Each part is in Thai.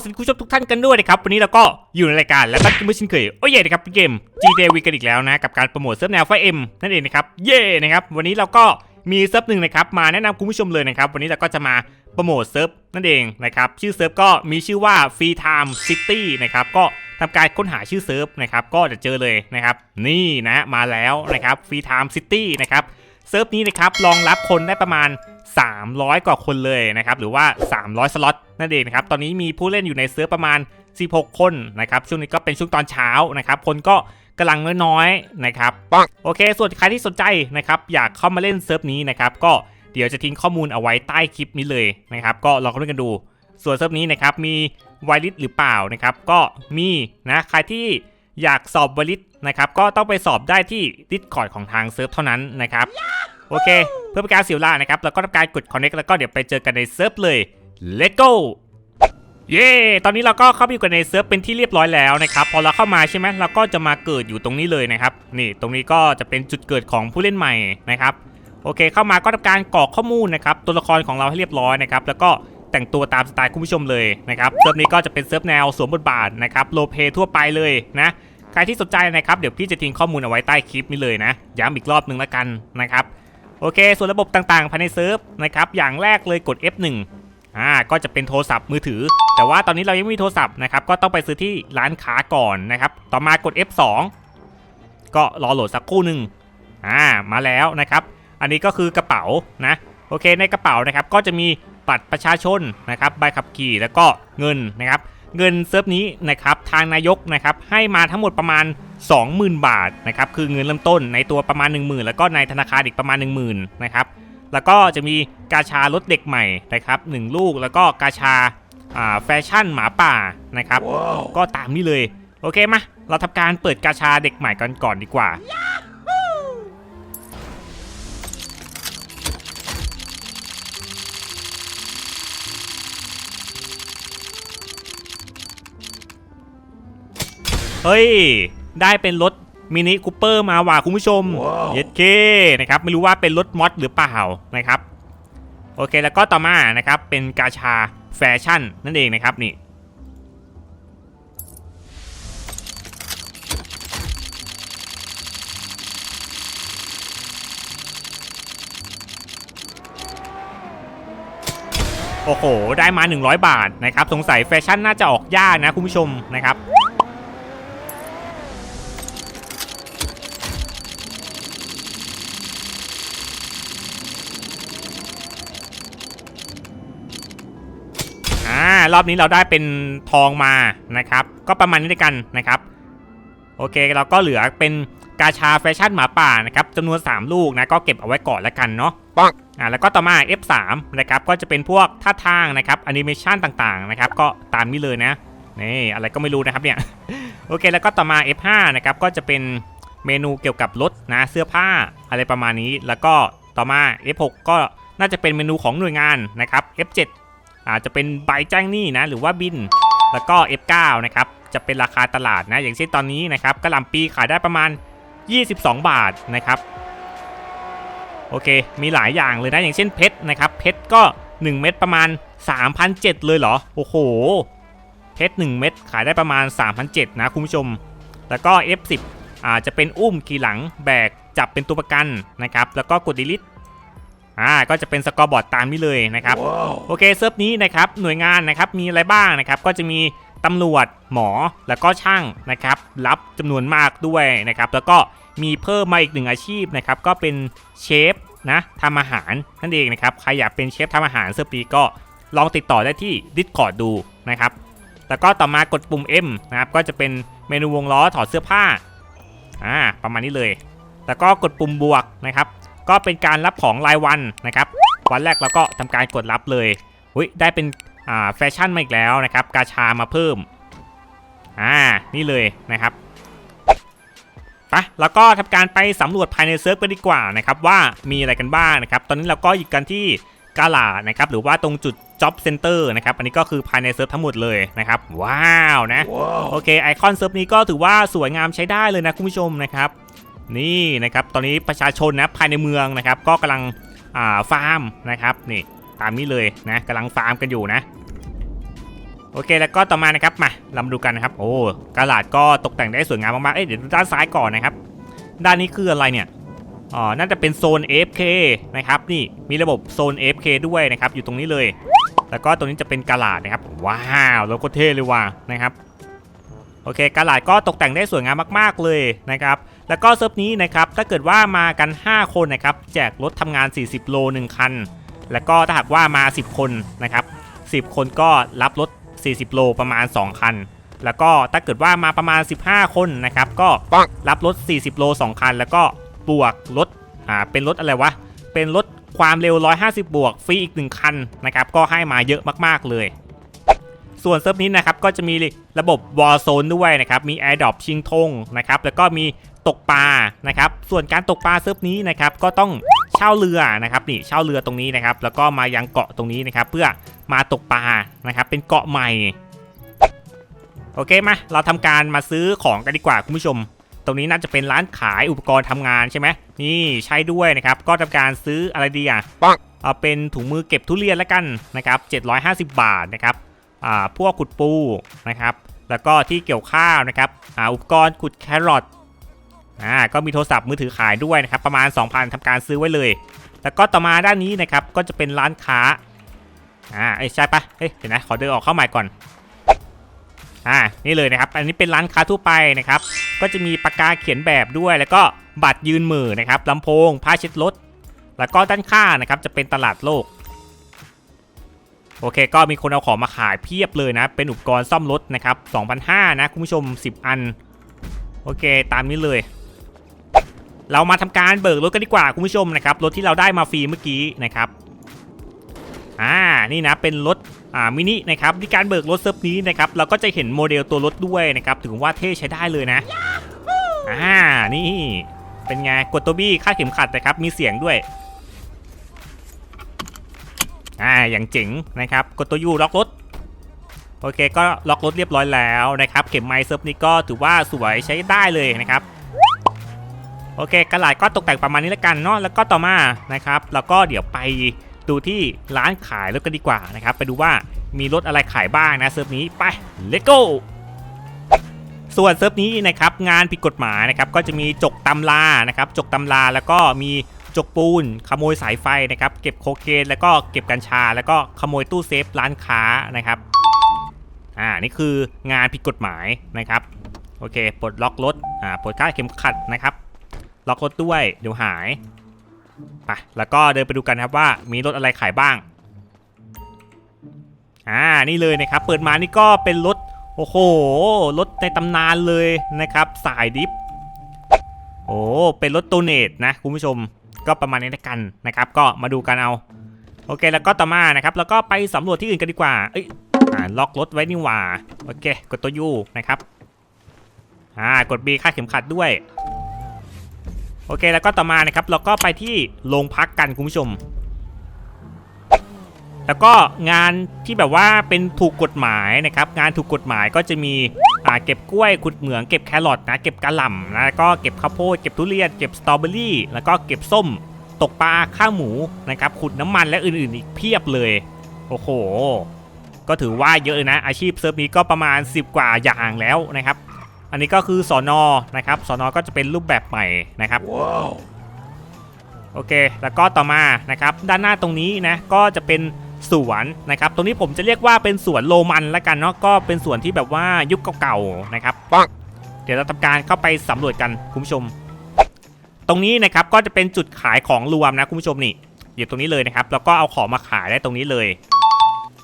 สวัสดีคุณผู้ชมทุกท่านกันด้วยนะครับ วันนี้เราก็อยู่ในรายการและตั้งมือชินเคยโอ้ยเย่นะครับเกม GTA V กันอีกแล้วนะ กับการโปรโมทเซิร์ฟแนวไฟเอ็มนั่นเองนะครับ เย่นะครับ วันนี้เราก็มีเซิร์ฟหนึ่งนะครับ มาแนะนำคุณผู้ชมเลยนะครับ วันนี้เราก็จะมาโปรโมทเซิร์ฟนั่นเองนะครับ ชื่อเซิร์ฟก็มีชื่อว่า Free Time City นะครับ ก็ทำการค้นหาชื่อเซิร์ฟนะครับ ก็จะเจอเลยนะครับ นี่นะ มาแล้วนะครับ Free Time City นะครับ เซิร์ฟนี้นะครับ รองรับคนได้ประมาณ 300 กว่าคนเลยนะครับ หรือว่า 300 สล็อตนั่นเองนะครับ ตอนนี้มีผู้เล่นอยู่ในเซิร์ฟประมาณ 16 คนนะครับ ช่วงนี้ก็เป็นช่วงตอนเช้านะครับ คนก็กำลังน้อยๆนะครับปังโอเค ส่วนใครที่สนใจนะครับ อยากเข้ามาเล่นเซิร์ฟนี้นะครับ ก็เดี๋ยวจะทิ้งข้อมูลเอาไว้ใต้คลิปนี้เลยนะครับ ก็ลองเข้าเล่นกันดู ส่วนเซิร์ฟนี้นะครับ มีไวลิสหรือเปล่านะครับ ก็มีนะ ใครที่อยากสอบไวลิสนะครับ ก็ต้องไปสอบได้ที่ดิสคอร์ดของทางเซิร์ฟเท่านั้นนะครับ โอเค เพื่อเป็นการเสียเวลานะครับแล้วก็ทำการกด connect แล้วก็เดี๋ยวไปเจอกันในเซิร์ฟเลย let's go เย้ ตอนนี้เราก็เข้าไปอยู่กันในเซิร์ฟเป็นที่เรียบร้อยแล้วนะครับ พอเราเข้ามาใช่ไหมเราก็จะมาเกิดอยู่ตรงนี้เลยนะครับ นี่ตรงนี้ก็จะเป็นจุดเกิดของผู้เล่นใหม่นะครับ โอเค เข้ามาก็ทำการกรอกข้อมูลนะครับ ตัวละครของเราให้เรียบร้อยนะครับ แล้วก็แต่งตัวตามสไตล์คุณผู้ชมเลยนะครับ เซิร์ฟนี้ก็จะเป็นเซิร์ฟแนวสวมบทบาทนะครับ โลเปทั่วไปเลยนะ ใครที่สนใจนะครับ เดี๋ยวพี่จะทิ้งข้อมูลเอาไว้ใต้คลิปนี้เลยนะ ย้ำอีกรอบหนึ่งแล้วกันนะครับ โอเค ส่วนระบบต่างๆ ภายในเซิร์ฟนะครับ อย่างแรกเลยกด F1 อ่า ก็จะเป็นโทรศัพท์มือถือ แต่ว่าตอนนี้เรายังไม่มีโทรศัพท์นะครับ ก็ต้องไปซื้อที่ร้านค้าก่อนนะครับ ต่อมากด F2 ก็รอโหลดสักครู่หนึ่งอ่า มาแล้วนะครับ อันนี้ก็คือกระเป๋านะ โอเค ในกระเป๋านะครับ ก็จะมีบัตรประชาชนนะครับ ใบขับขี่แล้วก็เงินนะครับ เงินเซิร์ฟนี้นะครับ ทางนายกนะครับ ให้มาทั้งหมดประมาณ 20,000 บาทนะครับคือเงินเริ่มต้นในตัวประมาณ 10,000 แล้วก็ในธนาคารอีกประมาณ 10,000นะครับแล้วก็จะมีกาชารถเด็กใหม่นะครับหนึ่งลูกแล้วก็กาชาอ่าแฟชั่นหมาป่านะครับก็ตามนี้เลย โอเคมาเราทำการเปิดกาชาเด็กใหม่กันก่อนดีกว่า เฮ้ย ได้เป็นรถมินิคูเปอร์มาว่ะคุณผู้ชมว้าวเย็ดเคนะครับไม่รู้ว่าเป็นรถมอดหรือเปล่านะครับ โอเคแล้วก็ต่อมานะครับเป็นกาชาแฟชั่นนั่นเองนะครับนี่โอ้โห ได้มา 100 บาทนะครับ สงสัยแฟชั่นน่าจะออกยากนะคุณผู้ชมนะครับ อ่ารอบนี้เราได้เป็นทองมานะครับ ก็ประมาณนี้ด้วยกันนะครับ โอเคเราก็เหลือเป็นกาชาแฟชั่นหมาป่านะครับจำนวน 3 ลูกนะก็เก็บเอาไว้ก่อนแล้วกันเนาะปังอ่าแล้วก็ต่อมา F3 นะครับก็จะเป็นพวกท่าทางนะครับแอนิเมชันต่างๆนะครับก็ตามนี้เลยนะนี่อะไรก็ไม่รู้นะครับเนี่ยโอเคแล้วก็ต่อมา F5 นะครับก็จะเป็นเมนูเกี่ยวกับรถนะเสื้อผ้าอะไรประมาณนี้ แล้วก็ต่อมา F6 ก็น่าจะเป็นเมนูของหน่วยงานนะครับ F7 อาจจะเป็นใบแจ้งหนี้นะหรือว่าบิน แล้วก็ F9 นะครับจะเป็นราคาตลาดนะ อย่างเช่นตอนนี้นะครับกระหล่ำปีขายได้ประมาณ 22 บาทนะครับโอเค มีหลายอย่างเลยนะ อย่างเช่นเพชรนะครับเพชรก็ 1 เม็ดประมาณ 3,007เลยเหรอ โอ้โห เพชร1เม็ดขายได้ประมาณ 3,007นะคุณผู้ชม แล้วก็ F10 อาจจะเป็นอุ้มขี่หลังแบกจับเป็นตัวประกันนะครับ แล้วก็กด delete อ่าก็จะเป็นสกอร์บอร์ดตามนี้เลยนะครับว้าวโอเคเซิร์ฟนี้นะครับหน่วยงานนะครับมีอะไรบ้างนะครับก็จะมีตำรวจหมอแล้วก็ช่างนะครับรับจำนวนมากด้วยนะครับแล้วก็มีเพิ่มมาอีกหนึ่งอาชีพนะครับก็เป็นเชฟนะทำอาหารนั่นเองนะครับใครอยากเป็นเชฟทำอาหารเซิร์ฟนี้ก็ลองติดต่อได้ที่ Discord ดูนะครับแล้วก็ต่อมากดปุ่ม M นะครับก็จะเป็นเมนูวงล้อถอดเสื้อผ้าอ่าประมาณนี้เลย แล้วก็กดปุ่มบวกนะครับ ก็เป็นการรับของรายวันนะครับ วันแรกเราก็ทำการกดรับเลยอุยได้เป็นอ่าแฟชั่นมาอีกแล้วนะครับ กาชามาเพิ่มอ่านี่เลยนะครับไปแล้วก็ทำการไปสำรวจภายในเซิร์ฟกันดีกว่านะครับว่ามีอะไรกันบ้างนะครับ ตอนนี้เราก็อยู่กันที่กาลาดนะครับหรือว่าตรงจุด Job Center นะครับ อันนี้ก็คือภายในเซิร์ฟทั้งหมดเลยนะครับ ว้าวนะว้าวโอเคไอคอนเซิร์ฟนี้ก็ถือว่าสวยงามใช้ได้เลยนะคุณผู้ชมนะครับ นี่นะครับตอนนี้ประชาชนนะภายในเมืองนะครับ ก็กำลังอ่าฟาร์มนะครับนี่ตามนี้เลยนะกำลังฟาร์มกันอยู่นะโอเคแล้วก็ต่อมานะครับมาเรามาดูกันนะครับ โอ้กระดาษก็ตกแต่งได้สวยงามมากๆเอ้ยเดี๋ยวดูด้านซ้ายก่อนนะครับ ด้านนี้คืออะไรเนี่ยอ๋อน่าจะเป็นโซน AFK นะครับนี่มีระบบโซน AFK ด้วยนะครับอยู่ตรงนี้เลย แล้วก็ตรงนี้จะเป็นกระดาษนะครับว้าวแล้วก็เท่เลยว่ะนะครับ โอเคกระดาษก็ตกแต่งได้สวยงามมากๆเลยนะครับ แล้วก็เซิร์ฟนี้นะครับถ้าเกิดว่ามากัน 5 คนนะครับแจกรถทำงาน 40 โล 1 คัน แล้วก็ถ้าหากว่ามา 10 คนนะครับ10 คนก็รับรถ 40 โลประมาณ 2 คัน แล้วก็ถ้าเกิดว่ามาประมาณ 15 คนนะครับก็รับรถ 40 โล 2 คัน แล้วก็บวกรถอ่าเป็นรถอะไรวะเป็นรถความเร็ว 150 บวกฟรีอีก 1 คันนะครับก็ให้มาเยอะมากๆเลย ส่วนเซิร์ฟนี้นะครับก็จะมีระบบ War Zone ด้วยนะครับมี Air Drop ชิงธงนะครับแล้วก็มีตกปลานะครับส่วนการตกปลาเซิร์ฟนี้นะครับก็ต้องเช่าเรือนะครับนี่เช่าเรือตรงนี้นะครับแล้วก็มายังเกาะตรงนี้นะครับเพื่อมาตกปลานะครับเป็นเกาะใหม่โอเคมาเราทำการมาซื้อของกันดีกว่าคุณผู้ชม ตรงนี้น่าจะเป็นร้านขายอุปกรณ์ทำงานใช่ไหมนี่ใช่ด้วยนะครับก็ทำการซื้ออะไรดีอะปังเอาเป็นถุงมือเก็บทุเรียนแล้วกันนะครับ750 บาทนะครับอ่า พวกขุดปูนะครับ แล้วก็ที่เกี่ยวข้าวนะครับอ่าอุปกรณ์ขุดแครอทอ่าก็มีโทรศัพท์มือถือขายด้วยนะครับประมาณ 2,000ทำการซื้อไว้เลย แล้วก็ต่อมาด้านนี้นะครับก็จะเป็นร้านค้าอ่าเอ้ยใช่ปะเฮ้ยเดี๋ยวนะขอเดินออกเข้าใหม่ก่อนอ่านี่เลยนะครับ อันนี้เป็นร้านค้าทั่วไปนะครับ ก็จะมีปากกาเขียนแบบด้วย แล้วก็บัตรยืนมือนะครับลำโพงผ้าเช็ดรถแล้วก็ด้านข้างนะครับจะเป็นตลาดโลก โอเค ก็มีคนเอาของมาขายเพียบเลยนะ เป็นอุปกรณ์ซ่อมรถนะครับ2,500นะคุณผู้ชม 10 อัน โอเค ตามนี้เลย เรามาทำการเบิกรถกันดีกว่าคุณผู้ชมนะครับ รถที่เราได้มาฟรีเมื่อกี้นะครับ อ่า นี่นะ เป็นรถ อ่า มินินะครับที่การเบิกรถเซิร์ฟนี้นะครับ เราก็จะเห็นโมเดลตัวรถด้วยนะครับถือว่าเท่ใช้ได้เลยนะ อ่า นี่ เป็นไง กดตัวบี้คาดเข็มขัดนะครับ มีเสียงด้วย อ่าอย่างเจ๋งนะครับกดตัวยูล็อกรถโอเคก็ล็อกรถเรียบร้อยแล้วนะครับ เข็มไม้เซิร์ฟนี้ก็ถือว่าสวยใช้ได้เลยนะครับโอเคกระดาษก็ตกแต่งประมาณนี้แล้วกันเนาะแล้วก็ต่อมานะครับแล้วก็เดี๋ยวไปดูที่ร้านขายรถกันดีกว่านะครับ ไปดูว่ามีรถอะไรขายบ้างนะเซิร์ฟนี้ไป let's go ส่วนเซิร์ฟนี้นะครับงานผิดกฎหมายนะครับก็จะมีจกตำลานะครับจกตำลาแล้วก็มี จกปูน ขโมยสายไฟนะครับเก็บโคเคนแล้วก็เก็บกัญชา แล้วก็ขโมยตู้เซฟร้านค้านะครับอ่านี่คืองานผิดกฎหมายนะครับโอเคปลดล็อกรถอ่าปลดคาเข็มขัดนะครับ ล็อกรถด้วยเดี๋ยวหายไปแล้วก็เดินไปดูกันครับว่ามีรถอะไรขายบ้างอ่านี่เลยนะครับเปิดมานี่ก็เป็นรถโอ้โหรถในตำนานเลยนะครับ สายดิฟโอ้เป็นรถตูเนตนะคุณผู้ชม ก็ประมาณนี้ละกันนะครับ ก็มาดูกันเอา โอเค แล้วก็ต่อมานะครับ แล้วก็ไปสำรวจที่อื่นกันดีกว่า เอ้ยล็อกรถไว้นี่หว่า โอเค กดตัวยูนะครับ อ่า กด B ค่าเข็มขัดด้วย โอเค แล้วก็ต่อมานะครับ เราก็ไปที่โรงพักกันคุณผู้ชม แล้วก็งานที่แบบว่าเป็นถูกกฎหมายนะครับ งานถูกกฎหมายก็จะมีอ่าเก็บกล้วยขุดเหมืองเก็บแครอทนะเก็บกระหล่ำนะแล้วก็เก็บข้าวโพดเก็บทุเรียนเก็บสตรอเบอรี่แล้วก็เก็บส้มตกปลาข้าวหมูนะครับขุดน้ำมันและอื่นๆอีกเพียบเลย โอ้โห ก็ถือว่าเยอะเลยนะอาชีพเซิร์ฟนี้ก็ประมาณ 10 กว่าอย่างแล้วนะครับ อันนี้ก็คือสอนอนะครับสอนอก็จะเป็นรูปแบบใหม่นะครับว้าวโอเค แล้วก็ต่อมานะครับ ด้านหน้าตรงนี้นะก็จะเป็น สวนนะครับตรงนี้ผมจะเรียกว่าเป็นสวนโรมันละกันเนาะก็เป็นสวนที่แบบว่ายุคเก่าๆนะครับปังเดี๋ยวเราทำการเข้าไปสำรวจกันคุณผู้ชม ตรงนี้นะครับก็จะเป็นจุดขายของรวมนะคุณผู้ชมนี่อยู่ตรงนี้เลยนะครับ แล้วก็เอาของมาขายได้ตรงนี้เลย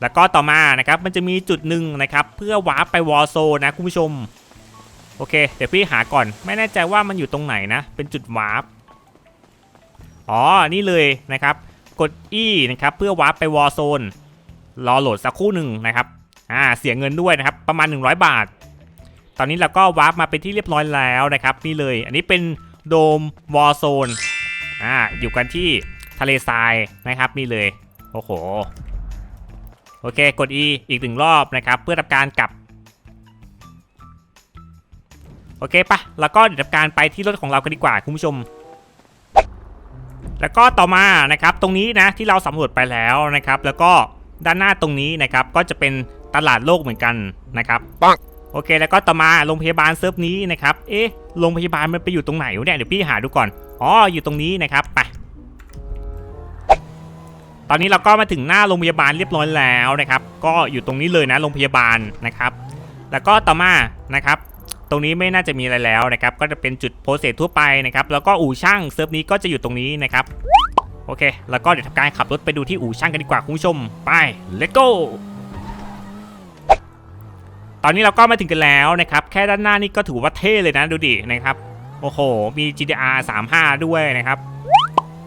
แล้วก็ต่อมานะครับมันจะมีจุดหนึ่งนะครับ เพื่อวาร์ปไปวอลโซนะคุณผู้ชมโอเค เดี๋ยวพี่หาก่อนไม่แน่ใจว่ามันอยู่ตรงไหนนะ เป็นจุดวาร์ปอ๋อนี่เลยนะครับ กด E นะครับเพื่อวาร์ปไปวอลโซนรอโหลดสักครู่หนึ่งนะครับอ่าเสียเงินด้วยนะครับประมาณ 100 บาท ตอนนี้เราก็วาร์ปมาเป็นที่เรียบร้อยแล้วนะครับนี่เลย อันนี้เป็นโดมวอลโซนอ่าอยู่กันที่ทะเลทรายนะครับนี่เลยโอ้โหโอเคกด E อีกหนึ่งรอบนะครับเพื่อทำการกลับโอเคปะแล้วก็เดี๋ยวทำการไปที่รถของเรากันดีกว่าคุณผู้ชม แล้วก็ต่อมานะครับตรงนี้นะที่เราสำรวจไปแล้วนะครับ แล้วก็ด้านหน้าตรงนี้นะครับก็จะเป็นตลาดโลกเหมือนกันนะครับปังโอเค แล้วก็ต่อมาโรงพยาบาลเซิร์ฟนี้นะครับ เอ๊ะโรงพยาบาลมันไปอยู่ตรงไหนวะเนี่ยเดี๋ยวพี่หาดูก่อนอ๋ออยู่ตรงนี้นะครับไปตอนนี้เราก็มาถึงหน้าโรงพยาบาลเรียบร้อยแล้วนะครับ ก็อยู่ตรงนี้เลยนะโรงพยาบาลนะครับ แล้วก็ต่อมานะครับ ตรงนี้ไม่น่าจะมีอะไรแล้วนะครับ ก็จะเป็นจุดโพสเซสทั่วไปนะครับ แล้วก็อู่ช่างเซิร์ฟนี้ก็จะอยู่ตรงนี้นะครับ โอเค แล้วก็เดี๋ยวทำการขับรถไปดูที่อู่ช่างกันดีกว่าคุณผู้ชม ไป let's go ตอนนี้เราก็มาถึงกันแล้วนะครับ แค่ด้านหน้านี่ก็ถือว่าเท่เลยนะดูดินะครับ โอ้โห มี GTR 35 ด้วยนะครับ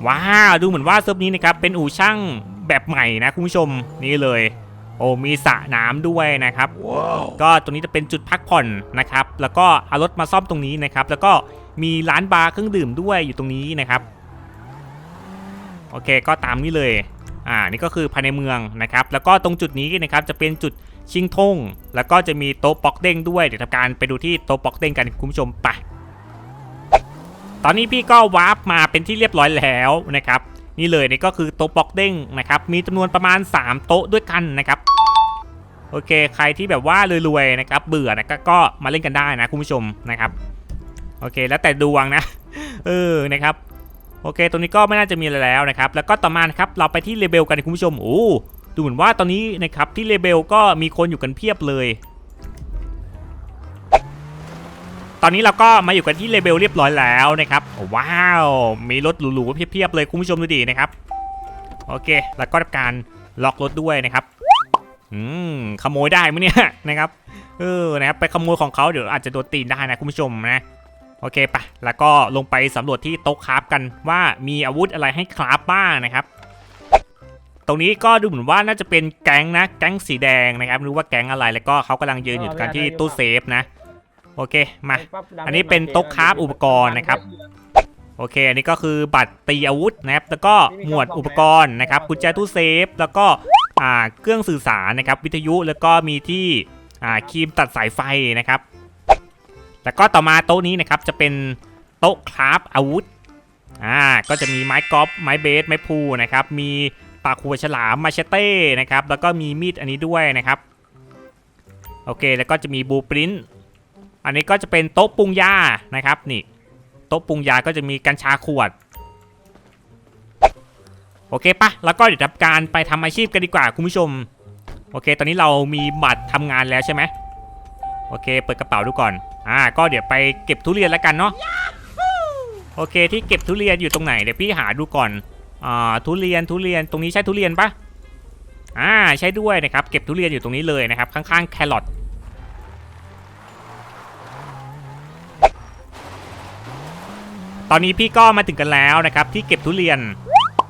ว้าว ดูเหมือนว่าเซิร์ฟนี้นะครับ เป็นอู่ช่างแบบใหม่นะคุณผู้ชม นี่เลย โอ้มีสระน้ำด้วยนะครับก็ตรงนี้จะเป็นจุดพักผ่อนนะครับ แล้วก็เอารถมาซ่อมตรงนี้นะครับ แล้วก็มีร้านบาร์เครื่องดื่มด้วยอยู่ตรงนี้นะครับโอเคก็ตามนี้เลยอ่านี่ก็คือภายในเมืองนะครับ แล้วก็ตรงจุดนี้นะครับจะเป็นจุดชิงทงแล้วก็จะมีโต๊ะปอกเด้งด้วยเดี๋ยวทำการไปดูที่โต๊ะปอกเด้งกันคุณผู้ชมไปตอนนี้พี่ก็วาร์ปมาเป็นที่เรียบร้อยแล้วนะครับ นี่เลยนี่ก็คือโต๊ะปอกเด้งนะครับมีจำนวนประมาณ 3 โต๊ะด้วยกันนะครับโอเค ใครที่แบบว่ารวยๆนะครับ เบื่อนะก็ก็มาเล่นกันได้นะคุณผู้ชมนะครับโอเค แล้วแต่ดวงนะเออนะครับโอเค ตรงนี้ก็ไม่น่าจะมีอะไรแล้วนะครับ แล้วก็ต่อมานะครับเราไปที่เลเบลกันคุณผู้ชมโอ้ดูเหมือนว่าตอนนี้นะครับที่เลเบลก็มีคนอยู่กันเพียบเลย ตอนนี้เราก็มาอยู่กันที่เลเบลเรียบร้อยแล้วนะครับว้าวมีรถหรูๆเพียบๆเลยคุณผู้ชมดูดินะครับโอเค แล้วก็ทำการล็อกรถด้วยนะครับอืมขโมยได้ไหมเนี่ยนะครับเออนะครับไปขโมยของเขาเดี๋ยวอาจจะโดนตีนได้นะคุณผู้ชมนะโอเคปะแล้วก็ลงไปสำรวจที่โต๊ะคราฟกันว่ามีอาวุธอะไรให้คราฟบ้างนะครับ ตรงนี้ก็ดูเหมือนว่าน่าจะเป็นแก๊งนะ แก๊งสีแดงนะครับไม่รู้ว่าแก๊งอะไรแล้วก็เขากำลังยืนอยู่กันที่ตู้เซฟนะ โอเคมา อันนี้เป็นโต๊ะคราฟอุปกรณ์นะครับ โอเค อันนี้ก็คือบัตรตีอาวุธนะครับ แล้วก็หมวดอุปกรณ์นะครับกุญแจตู้เซฟ แล้วก็อ่าเครื่องสื่อสารนะครับ วิทยุแล้วก็มีที่อ่าครีมตัดสายไฟนะครับ แล้วก็ต่อมาโต๊ะนี้นะครับจะเป็นโต๊ะคราฟอาวุธอ่าก็จะมีไม้กอล์ฟไม้เบสไม้พูนะครับ มีปากหัวฉลามมาเชเต้นะครับ แล้วก็มีมีดอันนี้ด้วยนะครับ โอเค แล้วก็จะมีบูปริน อันนี้ก็จะเป็นโต๊ะปรุงยานะครับนี่โต๊ะปรุงยาก็จะมีกัญชาขวดโอเคปะแล้วก็เดี๋ยวทำการไปทำอาชีพกันดีกว่าคุณผู้ชม โอเค ตอนนี้เรามีบัตรทำงานแล้วใช่ไหมโอเค เปิดกระเป๋าดูก่อน อ่า ก็เดี๋ยวไปเก็บทุเรียนแล้วกันเนาะ โอเค ที่เก็บทุเรียนอยู่ตรงไหน เดี๋ยวพี่หาดูก่อน อ่า ทุเรียน ทุเรียน ตรงนี้ใช่ทุเรียนปะอ่า ใช่ด้วยนะครับ เก็บทุเรียนอยู่ตรงนี้เลยนะครับ ข้างๆ แครอท ตอนนี้พี่ก็มาถึงกันแล้วนะครับ ที่เก็บทุเรียน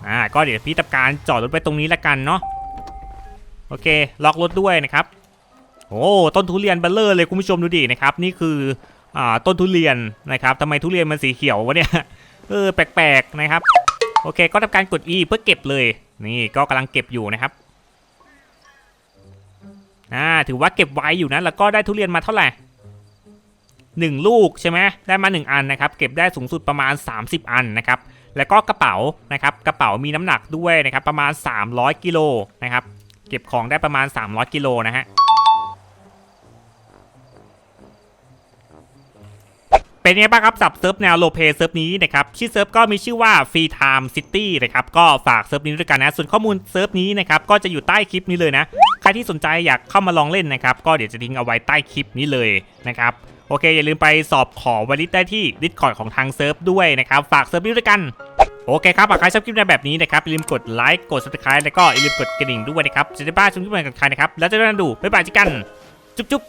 อ่า ก็เดี๋ยวพี่ทำการจอดรถไว้ตรงนี้แล้วกันเนาะ โอเค ล็อกรถด้วยนะครับ โอ้ ต้นทุเรียนเบลเลอร์เลยคุณผู้ชมดูดินะครับ นี่คือ อ่า ต้นทุเรียนนะครับทำไมทุเรียนมันสีเขียววะเนี่ย เออ แปลกๆนะครับ โอเค ก็ทำการกด E เพื่อเก็บเลย นี่ก็กำลังเก็บอยู่นะครับอ่าถือว่าเก็บไว้อยู่นะ แล้วก็ได้ทุเรียนมาเท่าไหร่ หนึ่งลูกใช่ไหมได้มา 1 อันนะครับ เก็บได้สูงสุดประมาณ 30 อันนะครับ แล้วก็กระเป๋านะครับ กระเป๋ามีน้ำหนักด้วยนะครับ ประมาณ 300กิโลนะครับ เก็บของได้ประมาณ 300กิโลนะฮะ เป็นไงบ้างครับสับเซิร์ฟแนวโลเปเซิร์ฟนี้นะครับ ชื่อเซิร์ฟก็มีชื่อว่าฟรีไทม์ซิตี้นะครับ ก็ฝากเซิร์ฟนี้ด้วยกันนะ ส่วนข้อมูลเซิร์ฟนี้นะครับ ก็จะอยู่ใต้คลิปนี้เลยนะ ใครที่สนใจอยากเข้ามาลองเล่นนะครับ ก็เดี๋ยวจะทิ้งเอาไว้ใต้คลิปนี้เลยนะครับ โอเค อย่าลืมไปสอบขอวลิตได้ที่ดิสคอร์ดของทางเซิร์ฟด้วยนะครับ ฝากเซิร์ฟด้วยกันโอเคครับหากใครชอบคลิปในแบบนี้นะครับอย่าลืมกดไลค์กด subscribe แล้วก็อย่าลืมกดกระดิ่งด้วยนะครับจะได้บ้าชมคลิปใหม่กันใครนะครับ แล้วจะได้ดูบ๊ายบายจิกัน จุ๊บจุ๊บ